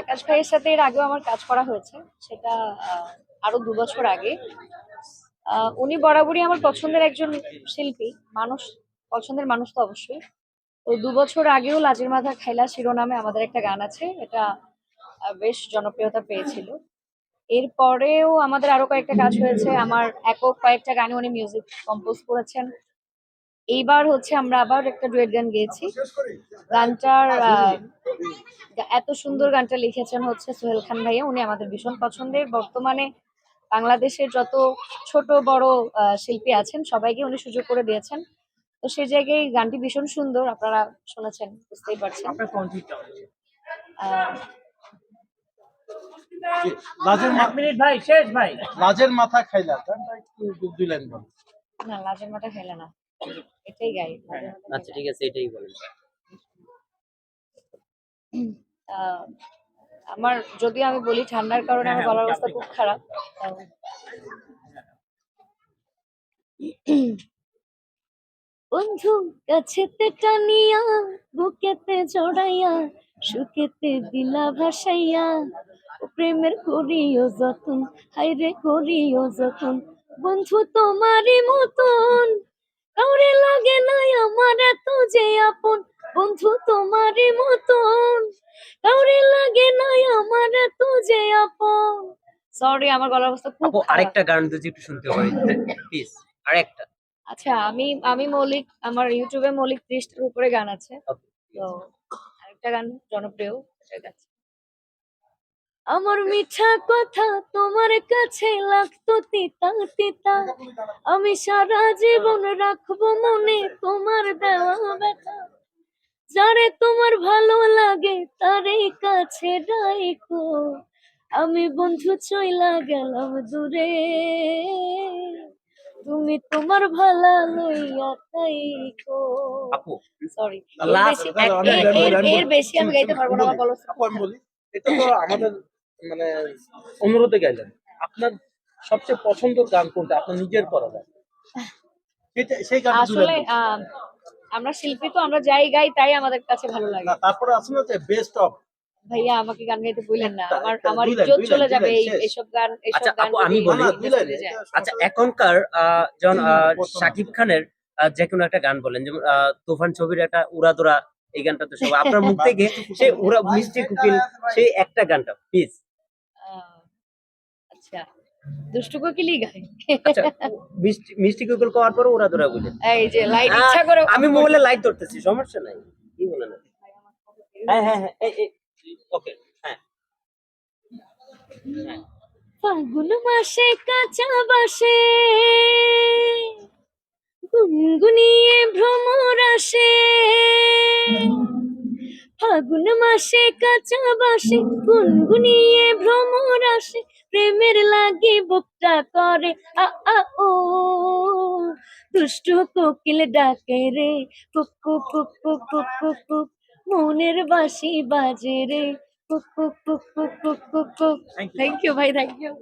আকাশ ভাইয়ের সাথে এর আগেও আমার কাজ করা হয়েছে, সেটা আরও দু বছর আগে। উনি বরাবরই আমার পছন্দের একজন শিল্পী, মানুষ, পছন্দের মানুষ তো অবশ্যই। তো দু বছর আগেও লাজের মাথা খাইলা শিরোনামে আমাদের একটা গান আছে, এটা বেশ জনপ্রিয়তা পেয়েছিল। এরপরেও আমাদের আরও কয়েকটা কাজ হয়েছে। আমার একক কয়েকটা গানে উনি মিউজিক কম্পোজ করেছেন। এইবার হচ্ছে আমরা আবার একটা ডুয়েট গান গেয়েছি। গানটার আহ, এত সুন্দর গানটা লিখেছেন হচ্ছে সোহেল খান ভাইয়া। উনি আমাদের ভীষণ পছন্দের। বর্তমানে বাংলাদেশের যত ছোট বড় আহ, শিল্পী আছেন সবাইকে উনি সুযোগ করে দিয়েছেন। তো সেই জায়গায় গানটি ভীষণ সুন্দর। আপনারা শুনেছেন বুঝতেই পারছেন। আহ, লাজের মা- মিনিট ভাই শেষ ভাই। লাজের মাথা খাইলা। গানটা একটু দু- দুই না লাজের মাথা খেলে না। এটাই গাই আচ্ছা ঠিক আছে এটাই বলেন। আমার যদি আমি বলি ঠান্ডার কারণে আমার হ্যাঁ, গলার অবস্থা খুব খারাপ বন্ধু কাছেতে টানিয়া বুকেতে জড়াইয়া সুখেতে দিলা ভাসাইয়া ও প্রেমের করিও যতন হাইরে করিও যতন। বন্ধু তোমারই মতন কাউরে লাগে নাই আমার এত যে আপন। বন্ধু তোমারই মতন। কাউরে লাগে নাই আমার এত যে আপন। সরি আমার গলার অবস্থা খুব আপু আরেকটা গান যদি একটু শুনতে পারি প্লিজ আরেকটা। আচ্ছা আমি আমি মৌলিক আমার ইউটিউবে মৌলিক ত্রিশটার উপরে গান আছে। তো আরেকটা গান জনপ্রিয় সেটা গাচ্ছি। আমার মিঠা কথা তোমার কাছে লাগতো তিতা তিতা। আমি সারা জীবন রাখব মনে তোমার দেওয়া ব্যথা। যারে তোমার ভালো লাগে তারে কাছে রাখো আমি বন্ধু চইলা গেলাম দূরে। তুমি তোমার ভালা লইয়া আপু সরি এর- বলি, বলি। বেশি আমি গাইতে পারব না আমার আপু আমি বলি এটা তো আমাদের মানে অনুরোধে গেলেন আপনার সবচেয়ে পছন্দের গান কোনটা? আপনার নিজের করা গান। সেই গান আসলে আমরা শিল্পী তো আমরা যাই গাই তাই আমাদের কাছে ভালো লাগে। তারপরে না যে বেস্ট অফ ভাইয়া আমাকে গান গাইতে বললেন না। আমার আমার ইজ্জত চলে যাবে দুই এই এসব গান এসব আচ্ছা, গান আপু, আমি বলি। আচ্ছা এখনকার আহ, শাকিব খানের যে কোনো একটা গান বলেন যেমন আহ, তুফান ছবির একটা উড়াদোড়া এই গানটা তো সব আপনার মুখ থেকে সেই উড়া মিষ্টি কুকিল সেই একটা গানটা প্লিজ আচ্ছা দুষ্টু কোকিলি গায় আচ্ছা মিষ্টি মিষ্টি কুকিল পরে উড়াদোড়া বলেন এই যে লাইট ইচ্ছা করে আমি মোবাইলে লাইট ধরতেছি সমস্যা নাই কি বলেন? হ্যাঁ হ্যাঁ হ্যাঁ ওকে হ্যাঁ। ফাগুন মাসে কাঁচা বাসে গুনগুনিয়ে ভ্রমর আসে। ফাগুন মাসে কাঁচা বাসে গুনগুনিয়ে ভ্রমর আসে প্রেমের লাগে বুকটা করে আ আ ও দুষ্টু কোকিল ডাকে রে কুক কুক কুক কুক কুক মনের বাসি বাজে রে কুক কুক কুক কুক কুক থ্যাংক ইউ ভাই থ্যাংক ইউ